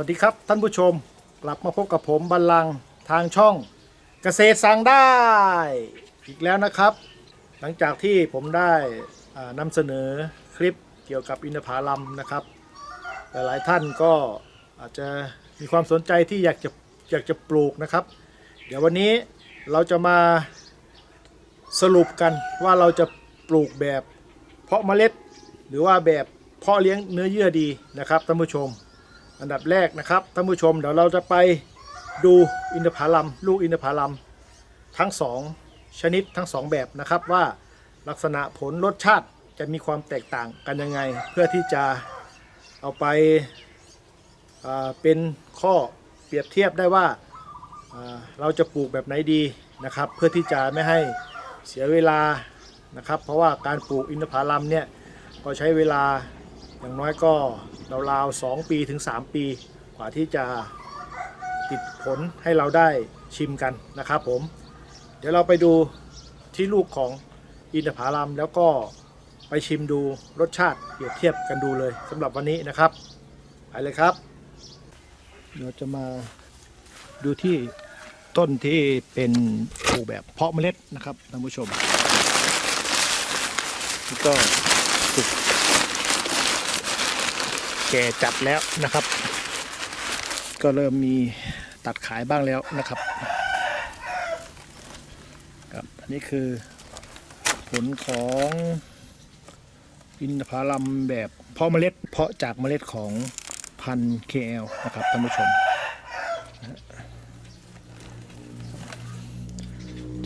วัสดีครับท่านผู้ชมกลับมาพบกับผมบัลลังทางช่องเกษตรสั่งได้อีกแล้วนะครับ หลังจากที่ผมได้นำเสนอคลิปเกี่ยวกับอินทผลัมนะครับ หลายๆท่านก็อาจจะมีความสนใจที่อยากจะอยากจะปลูกนะครับ เดี๋ยววันนี้เราจะมาสรุปกันว่าเราจะปลูกแบบเพาะเมล็ด หรือว่าแบบเพาะเลี้ยงเนื้อเยื่อดีนะครับท่านผู้ชม อันดับแรกนะครับท่านผู้ชมเดี๋ยวเราจะไปดูอินทผลัมลูกอินทผลัมทั้งสองชนิดทั้งสองแบบนะครับว่าลักษณะผลรสชาติจะมีความแตกต่างกันยังไง เพื่อที่จะเอาไปเป็นข้อเปรียบเทียบได้ว่าเราจะปลูกแบบไหนดีนะครับ เพื่อที่จะไม่ให้เสียเวลานะครับ เพราะว่าการปลูกอินทผลัมเนี่ยก็ใช้เวลา อย่างน้อยก็ราวๆ2ปีถึง 3 ปีกว่าที่จะติดผลให้เราได้ชิมกันนะครับผม เดี๋ยวเราไปดูที่ลูกของอินทผลัมแล้วก็ไปชิมดูรสชาติเปรียบเทียบกันดูเลยสำหรับวันนี้นะครับ ไปเลยครับเดี๋ยวจะมาดูที่ต้นที่เป็นปลูกแบบเพาะเมล็ดนะครับท่านผู้ชมก็สุก แก่จัดแล้วนะครับ ก็เริ่มมีตัดขายบ้างแล้วนะครับครับอันนี้คือผลของอินทผลัมแบบเพาะเมล็ดเพาะจากเมล็ดของพันธุ์ KL นะครับท่านผู้ชม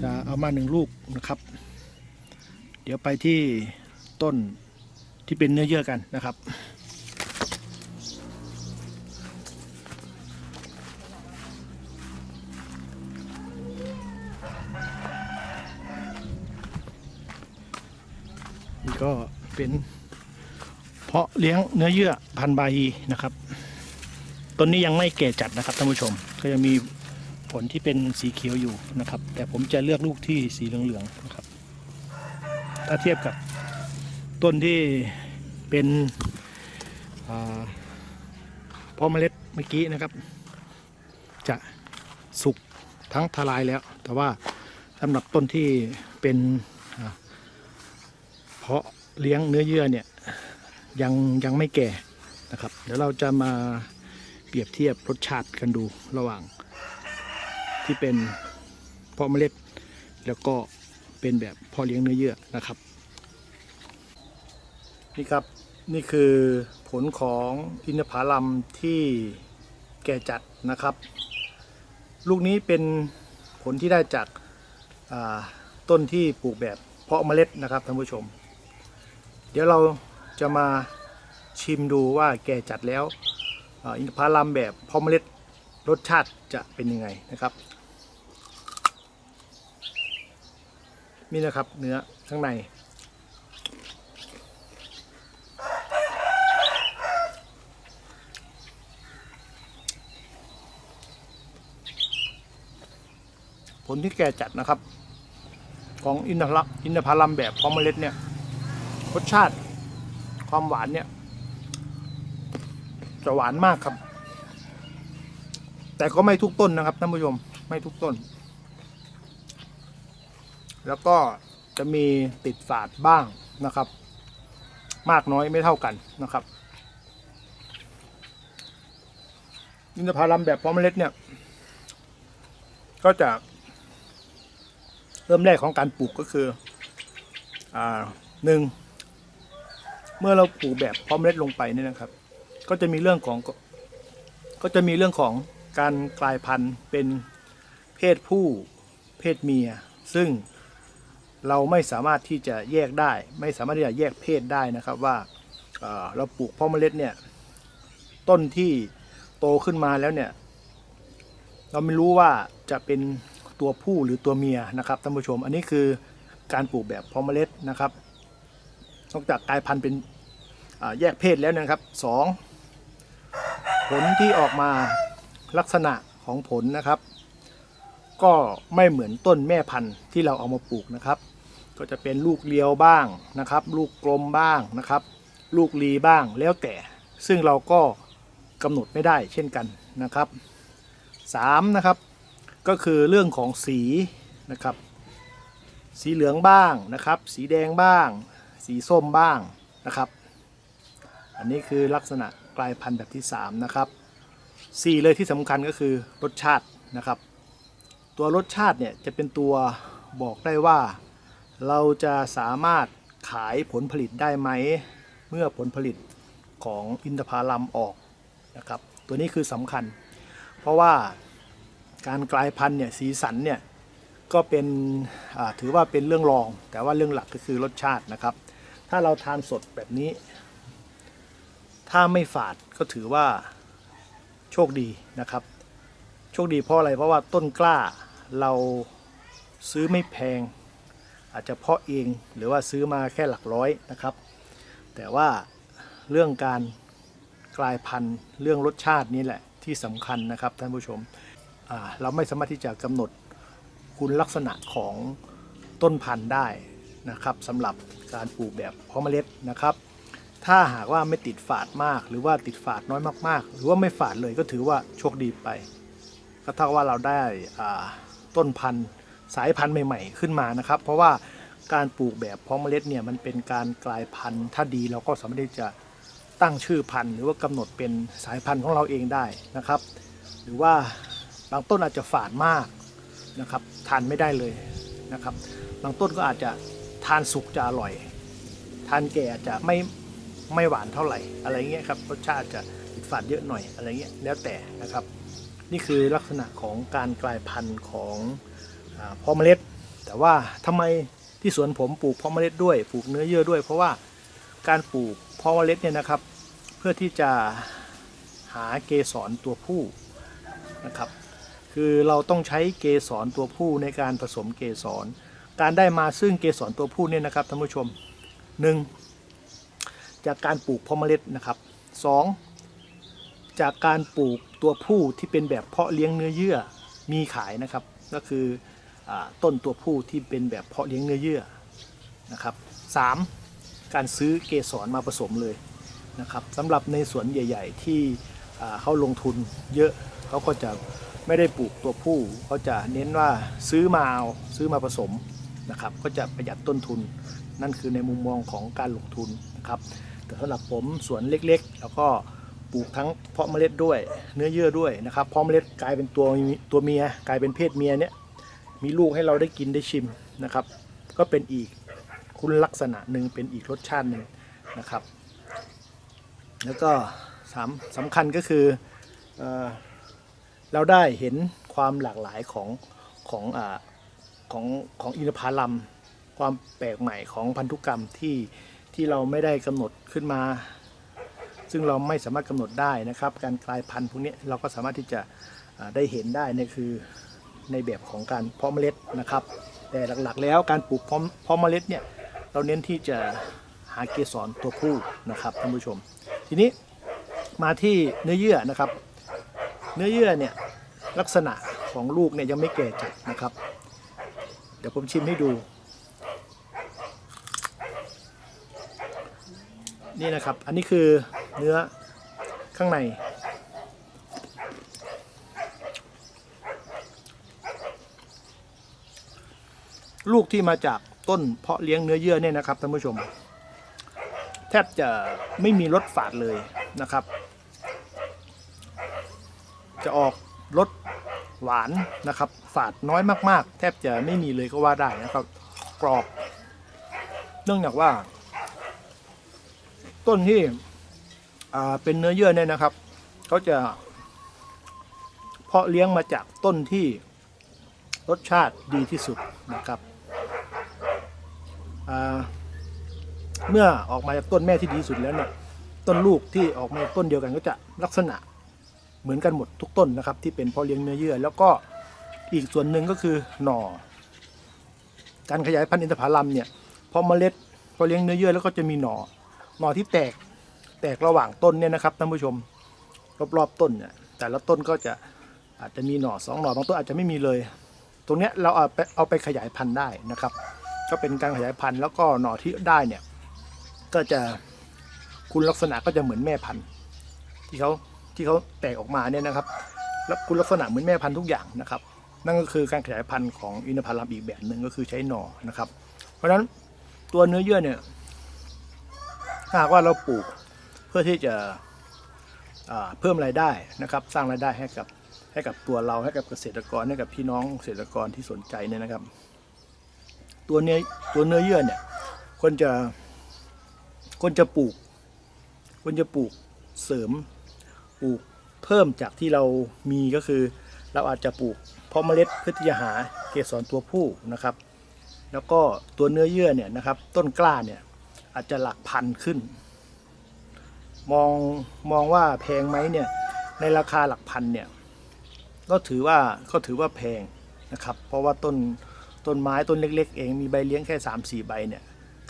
จะเอามาหนึ่งลูกนะครับ เดี๋ยวไปที่ต้นที่เป็นเนื้อเยื่อกันนะครับ เป็น เพาะเลี้ยงเนื้อเยื่อพันธุ์บาฮีนะครับต้นนี้ยังไม่แก่จัดนะครับท่านผู้ชม ก็ยังมีผลที่เป็นสีเขียวอยู่นะครับ แต่ผมจะเลือกลูกที่สีเหลืองๆนะครับ ถ้าเทียบกับต้นที่เป็นอ่าเพาะเมล็ดเมื่อกี้นะครับ จะสุกทั้งทลายแล้ว แต่ว่าสำหรับต้นที่เป็นเพาะ เลี้ยงเนื้อเยื่อเนี่ยยังยังไม่แก่นะครับ เดี๋ยวเราจะมาเปรียบเทียบรสชาติกันดูระหว่าง ที่เป็นเพาะเมล็ด แล้วก็เป็นแบบเพาะเลี้ยงเนื้อเยื่อนะครับ นี่ครับนี่คือผลของอินทผลัมที่แก่จัดนะครับ ลูกนี้เป็นผลที่ได้จากาต้นที่ปลูกแบบเพาะเมล็ดนะครับท่านผู้ชม เดี๋ยวเราจะมาชิมดูว่าแก่จัดแล้วอินทผลัมแบบเพาะเมล็ดรสชาติจะเป็นยังไงนะครับ นี่นะครับเนื้อข้างใน ผลที่แก่จัดนะครับ ของอินทผลัมอินทผลัมแบบพร้อมเมล็ดเนี่ย รสชาติความหวานเนี่ย จะหวานมากครับ แต่ก็ไม่ทุกต้นนะครับท่านผู้ชมไม่ทุกต้น แล้วก็จะมีติดฝาดบ้างนะครับ มากน้อยไม่เท่ากันนะครับอินทผลัมแบบพร้อมเมล็ดเนี่ย ก็จะ เริ่มแรกของการปลูกก็คืออ่าหนึ่ง เมื่อเราปลูกแบบเพาะเมล็ดลงไปเนี่ยนะครับ ก็จะมีเรื่องของก็จะมีเรื่องของการกลายพันธุ์เป็นเพศผู้เพศเมีย ซึ่งเราไม่สามารถที่จะแยกได้ ไม่สามารถที่จะแยกเพศได้นะครับว่าเอ่อเราปลูกเพาะเมล็ดเนี่ยต้นที่โตขึ้นมาแล้วเนี่ยเราไม่รู้ว่าจะเป็นตัวผู้หรือตัวเมียนะครับท่านผู้ชม อันนี้คือการปลูกแบบเพาะเมล็ดนะครับ นอกจากกลายพันธุ์เป็นแยกเพศแล้วนะครับสองผลที่ออกมาลักษณะของผลนะครับ ก็ไม่เหมือนต้นแม่พันธุ์ที่เราเอามาปลูกนะครับ ก็จะเป็นลูกเลียวบ้างนะครับ ลูกกลมบ้างนะครับ ลูกรีบ้างแล้วแต่ซึ่งเราก็กำหนดไม่ได้เช่นกันนะครับสามนะครับก็คือเรื่องของสีนะครับ สีเหลืองบ้างนะครับ สีแดงบ้าง สีส้มบ้างนะครับ อันนี้คือลักษณะกลายพันธุ์แบบที่ 3 นะครับสีเลยที่สำคัญก็คือรสชาตินะครับ ตัวรสชาติเนี่ยจะเป็นตัวบอกได้ว่า เราจะสามารถขายผลผลิตได้ไหม เมื่อผลผลิตของอินทผลัมออกนะครับ ตัวนี้คือสำคัญ เพราะว่าการกลายพันธุ์เนี่ยสีสันเนี่ยก็เป็นถือว่าเป็นเรื่องรอง แต่ว่าเรื่องหลักก็คือรสชาตินะครับ ถ้าเราทานสดแบบนี้ ถ้าไม่ฝาดก็ถือว่าโชคดีนะครับ โชคดีเพราะอะไรเพราะว่าต้นกล้าเราซื้อไม่แพง อาจจะเพาะเองหรือว่าซื้อมาแค่หลักร้อยนะครับ แต่ว่าเรื่องการกลายพันธุ์เรื่องรสชาตินี่แหละที่สำคัญนะครับท่านผู้ชม เราไม่สามารถที่จะกำหนดคุณลักษณะของต้นพันธุ์ได้ นะครับสำหรับการปลูกแบบเพาะเมล็ดนะครับ ถ้าหากว่าไม่ติดฝาดมาก หรือว่าติดฝาดน้อยมากๆ หรือว่าไม่ฝาดเลยก็ถือว่าโชคดีไป ก็เท่าว่าเราได้ต้นพันธุ์สายพันธุ์ใหม่ ๆ ขึ้นมานะครับ เพราะว่าการปลูกแบบเพาะเมล็ดเนี่ยมันเป็นการกลายพันธุ์ ถ้าดีเราก็สามารถที่จะตั้งชื่อพันธุ์หรือว่ากำหนดเป็นสายพันธุ์ของเราเองได้นะครับ หรือว่าบางต้นอาจจะฝาดมากนะครับทานไม่ได้เลยนะครับ บางต้นก็อาจจะ ทานสุกจะอร่อย ทานแก่จะไม่ไม่หวานเท่าไหร่อะไรเงี้ยครับรสชาติจะติดฝาดเยอะหน่อยอะไรเงี้ยแล้วแต่นะครับ นี่คือลักษณะของการกลายพันธุ์ของอพาะเมล็ด แต่ว่าทำไมที่สวนผมปลูกพาะเมล็ดด้วยปลูกเนื้อเยื่อด้วย เพราะว่าการปลูกพาะเมล็ดเนี่ยนะครับ เพื่อที่จะหาเกสรตัวผู้นะครับ คือเราต้องใช้เกสรตัวผู้ในการผสมเกสร การได้มาซึ่งเกสรตัวผู้เนี่ยนะครับท่านผู้ชมหนึ่งจากการปลูกเพาะเมล็ดนะครับสองจากการปลูกตัวผู้ที่เป็นแบบเพาะเลี้ยงเนื้อเยื่อมีขายนะครับ ก็คืออต้นตัวผู้ที่เป็นแบบเพาะเลี้ยงเนื้อเยื่อนะครับสามการซื้อเกสรมาผสมเลยนะครับสำหรับในสวนใหญ่ ๆ ที่อ่เขาลงทุนเยอะเขาก็จะไม่ได้ปลูกตัวผู้เขาจะเน้นว่าซื้อมาเอาซื้อมาผสม นะครับก็จะประหยัดต้นทุน นั่นคือในมุมมองของการลงทุนนะครับแต่สำหรับผมสวนเล็กๆ แล้วก็ปลูกทั้งเพาะเมล็ดด้วย เนื้อเยื่อด้วยนะครับเพาะเมล็ดกลายเป็นตัวตัวเมียกลายเป็นเพศเมียเนี่ยมีลูกให้เราได้กินได้ชิมนะครับ ก็เป็นอีกคุณลักษณะหนึ่งเป็นอีกรสชาติหนึ่งนะครับ แล้วก็สามสำคัญก็คือเออเราได้เห็นความหลากหลายของของอา ของของอินทผลัมความแปลกใหม่ของพันธุกรรมที่ที่เราไม่ได้กำหนดขึ้นมา ซึ่งเราไม่สามารถกำหนดได้นะครับ การกลายพันธุ์พวกนี้เราก็สามารถที่จะได้เห็นได้เนี่ยคือในแบบของการเพาะเมล็ดนะครับ แต่หลักๆ แล้วการปลูกเพาะเพาะเมล็ดเนี่ยเราเน้นที่จะหาเกสรตัวผู้นะครับท่านผู้ชม ทีนี้มาที่เนื้อเยื่อนะครับ เนื้อเยื่อเนี่ยลักษณะของลูกเนี่ยยังไม่แก่จัดนะครับ เดี๋ยวผมชิมให้ดู นี่นะครับ อันนี้คือเนื้อข้างใน ลูกที่มาจากต้นเพาะเลี้ยงเนื้อเยื่อเนี่ยนะครับท่านผู้ชม แทบจะไม่มีรสฝาดเลยนะครับ จะออก หวานนะครับ ฝาดน้อยมากๆ แทบจะไม่มีเลยก็ว่าได้นะครับ กรอบ เนื่องจากว่า ต้นที่เป็นเนื้อเยื่อเนี่ยนะครับเขาจะ เพาะเลี้ยงมาจากต้นที่รสชาติดีที่สุดนะครับเมื่อออกมาจากต้นแม่ที่ดีที่สุดแล้วเนี่ยต้นลูกที่ออกมาต้นเดียวกันก็จะลักษณะ เหมือนกันหมดทุกต้นนะครับ ที่เป็นเพาะเลี้ยงเนื้อเยื่อ แล้วก็อีกส่วนหนึ่งก็คือหน่อ การขยายพันธุ์อินทผลัมเนี่ยพอเมล็ดพอเลี้ยงเนื้อเยื่อแล้วก็จะมีหน่อ หน่อที่แตกแตกระหว่างต้นเนี่ยนะครับท่านผู้ชมรอบๆต้นเนี่ยแต่ละต้นก็จะอาจจะมีหน่อสองหน่อบางต้นอาจจะไม่มีเลย ตรงเนี้ยเราเอาไปเอาไปขยายพันธุ์ได้นะครับ ก็เป็นการขยายพันธุ์แล้วก็หน่อที่ได้เนี่ยก็จะคุณลักษณะก็จะเหมือนแม่พันธุ์ที่เขา ที่เขาแตกออกมาเนี่ยนะครับแล้วคุณลักษณะเหมือนแม่พันธุ์ทุกอย่างนะครับ นั่นก็คือการขยายพันธุ์ของอินทผลัมอีกแบบหนึ่งก็คือใช้หน่อนะครับ เพราะฉะนั้นตัวเนื้อเยื่อเนี่ยถ้าหากว่าเราปลูกเพื่อที่จะเพิ่มรายได้นะครับ สร้างรายได้ให้กับให้กับตัวเราให้กับเกษตรกรให้กับพี่น้องเกษตรกรที่สนใจเนี่ยนะครับ ตัวเนื้อตัวเนื้อเยื่อเนี่ยควรจะควรจะปลูกควรจะปลูกเสริม ปลูกเพิ่มจากที่เรามีก็คือ เราอาจจะปลูกเพาะเมล็ดเพื่อที่จะหาเกสรตัวผู้นะครับ แล้วก็ตัวเนื้อเยื่อเนี่ยนะครับ ต้นกล้าเนี่ยอาจจะหลักพันขึ้น มองมองว่าแพงไหมเนี่ยในราคาหลักพันเนี่ยก็ถือว่าก็ถือว่าแพงนะครับ เพราะว่าต้นต้นไม้ต้นเล็ก ๆ เองมีใบเลี้ยงแค่ 3 4 ใบเนี่ย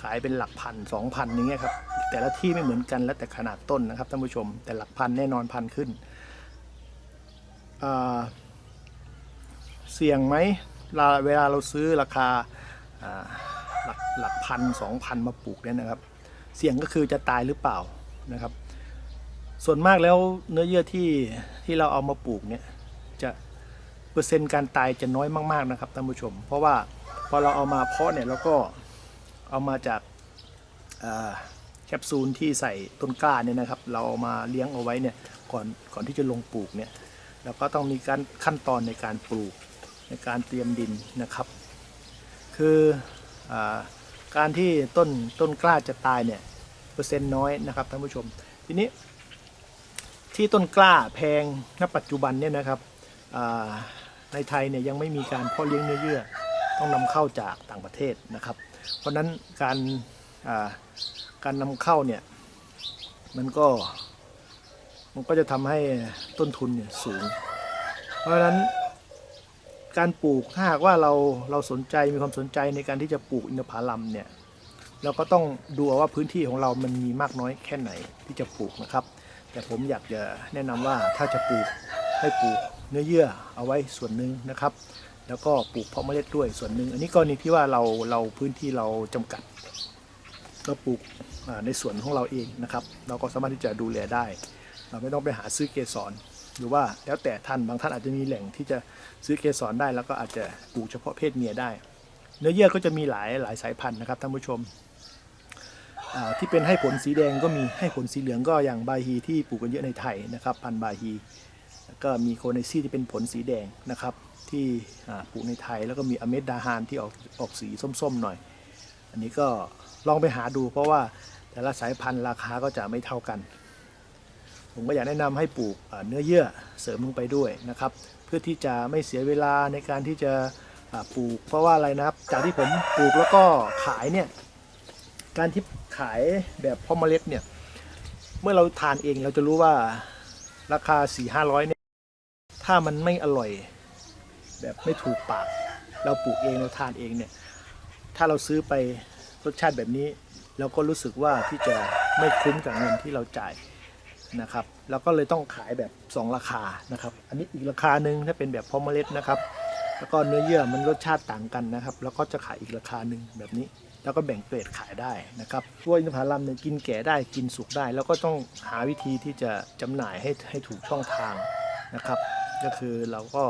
ขายเป็นหลักพันสองพันอย่างเงี้ยครับแต่ละที่ไม่เหมือนกันแล้วแต่ขนาดต้นนะครับท่านผู้ชม แต่หลักพันแน่นอนพันขึ้นเสี่ยงไหมเวลาเราซื้อราคาอ่าหลักหลักพันสองพันมาปลูกเนี่ยนะครับ เสี่ยงก็คือจะตายหรือเปล่านะครับ ส่วนมากแล้วเนื้อเยื่อที่ที่เราเอามาปลูกเนี่ยจะเปอร์เซ็นต์การตายจะน้อยมากๆนะครับท่านผู้ชม เพราะว่าพอเราเอามาเพาะเนี่ยเราก็ เอามาจากแคปซูลที่ใส่ต้นกล้าเนี่ยนะครับ เราเอามาเลี้ยงเอาไว้เนี่ยก่อนก่อนที่จะลงปลูกเนี่ยแล้วก็ต้องมีการขั้นตอนในการปลูกในการเตรียมดินนะครับ คืออการที่ต้นต้นกล้าจะตายเนี่ยเปอร์เซ็นต์น้อยนะครับท่านผู้ชม ทีนี้ที่ต้นกล้าแพงณปัจจุบันเนี่ยนะครับในไทยเนี่ยยังไม่มีการเพาะเลี้ยงเนื้อเยื่อ ต้องนำเข้าจากต่างประเทศนะครับ เพราะนั้นการการนำเข้าเนี่ยมันก็มันก็จะทำให้ต้นทุนเนี่ยสูง เพราะฉะนั้นการปลูกถ้าหากว่าเราเราสนใจมีความสนใจในการที่จะปลูกอินทผลัมเนี่ยเราก็ต้องดูว่าพื้นที่ของเรามันมีมากน้อยแค่ไหนที่จะปลูกนะครับ แต่ผมอยากจะแนะนำว่าถ้าจะปลูกให้ปลูกเนื้อเยื่อเอาไว้ส่วนหนึ่งนะครับ แล้วก็ปลูกเพาะเมล็ดด้วยส่วนหนึ่งอันนี้กรณีที่ว่าเราเราพื้นที่เราจำกัด เราปลูกในสวนของเราเองนะครับ เราก็สามารถที่จะดูแลได้ เราไม่ต้องไปหาซื้อเกสรหรือว่าแล้วแต่ท่านบางท่านอาจจะมีแหล่งที่จะซื้อเกสรได้ แล้วก็อาจจะปลูกเฉพาะเพศเมียได้ เนื้อเยื่อก็จะมีหลายหลายสายพันธุ์นะครับท่านผู้ชมที่เป็นให้ผลสีแดงก็มีให้ผลสีเหลืองก็อย่างบาฮีที่ปลูกกันเยอะในไทยนะครับ พันธุ์บาฮีก็มีโคเนซี่ที่เป็นผลสีแดงนะครับ ที่ปลูกในไทยแล้วก็มีอเมดดาฮานที่ออกออกสีส้มๆหน่อย อันนี้ก็ลองไปหาดู เพราะว่าแต่ละสายพันธุ์ราคาก็จะไม่เท่ากัน ผมก็อยากแนะนำให้ปลูกเนื้อเยื่อเสริมลงไปด้วยนะครับ เพื่อที่จะไม่เสียเวลาในการที่จะปลูก เพราะว่าอะไรนะครับ จากที่ผมปลูกแล้วก็ขายเนี่ยการที่ขายแบบพาะเมล็ดเนี่ยเมื่อเราทานเองเราจะรู้ว่าราคา4 5 0 0เนี่ยถ้ามันไม่อร่อย แบบไม่ถูกปาก เราปลูกเองเราทานเองเนี่ยถ้าเราซื้อไปรสชาติแบบนี้ เราก็รู้สึกว่าที่จะไม่คุ้มกับเงินที่เราจ่ายนะครับเราก็เลยต้องขายแบบ 2 ราคานะครับ อันนี้อีกราคาหนึ่งถ้าเป็นแบบพอมเมล็ดนะครับ แล้วก็เนื้อเยื่อมันรสชาติต่างกันนะครับ แล้วก็จะขายอีกราคาหนึ่งแบบนี้ แล้วก็แบ่งเกรดขายได้นะครับตัวอินทผลัมเนี่ยกินแก่ได้กินสุกได้ แล้วก็ต้องหาวิธีที่จะจำหน่ายให้ให้ถูกช่องทางนะครับ ก็คือเราก็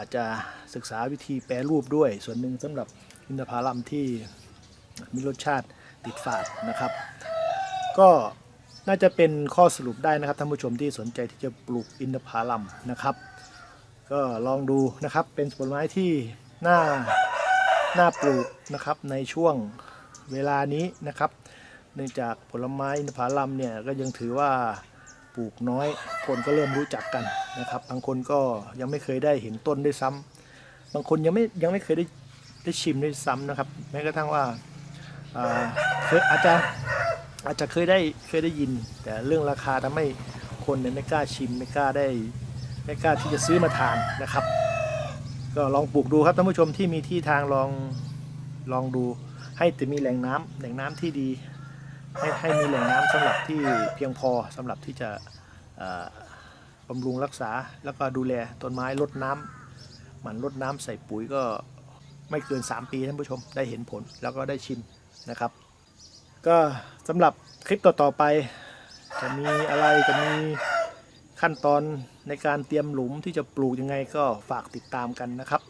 อาจจะศึกษาวิธีแปรรูปด้วย ส่วนหนึ่งสำหรับอินทผลัมที่มีรสชาติติดฝาดนะครับ ก็น่าจะเป็นข้อสรุปได้นะครับท่านผู้ชมที่สนใจที่จะปลูกอินทผลัมนะครับ ก็ลองดูนะครับเป็นผลไม้ที่น่าน่าปลูกนะครับในช่วงเวลานี้นะครับ เนื่องจากผลไม้อินทผลัมเนี่ยก็ยังถือว่า ปลูกน้อย คนก็เริ่มรู้จักกันนะครับ บางคนก็ยังไม่เคยได้เห็นต้นด้วยซ้ำบางคนยังไม่ยังไม่เคยได้ได้ชิมด้วยซ้ำนะครับ แม้กระทั่งว่าอาเคยอาจจะอาจจะเคยได้เคยได้ยิน แต่เรื่องราคาทำให้คนเนี่ยไม่กล้าชิมไม่กล้าได้ไม่กล้าที่จะซื้อมาทานนะครับ ก็ลองปลูกดูครับท่านผู้ชมที่มีที่ทางลองลองดูให้แต่มีแหล่งน้ำแหล่งน้ำที่ดี ให้ให้มีแหล่งน้ำสำหรับที่เพียงพอสำหรับที่จะบำรุงรักษาแล้วก็ดูแลต้นไม้ลดน้ำหมันลดน้ำใส่ปุ๋ยก็ไม่เกิน 3 ปีท่านผู้ชมได้เห็นผลแล้วก็ได้ชิมนะครับ ก็สำหรับคลิปต่อๆไป จะมีอะไรจะมีขั้นตอนในการเตรียมหลุมที่จะปลูกยังไงก็ฝากติดตามกันนะครับ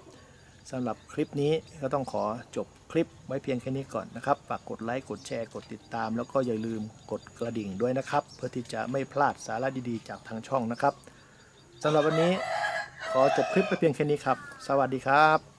สำหรับคลิปนี้ก็ต้องขอจบคลิปไว้เพียงแค่นี้ก่อนนะครับ ฝากกดไลค์ กดแชร์ กดติดตาม แล้วก็อย่าลืมกดกระดิ่งด้วยนะครับ เพื่อที่จะไม่พลาดสาระดีๆ จากทางช่องนะครับสำหรับวันนี้ขอจบคลิปไปเพียงแค่นี้ครับ สวัสดีครับ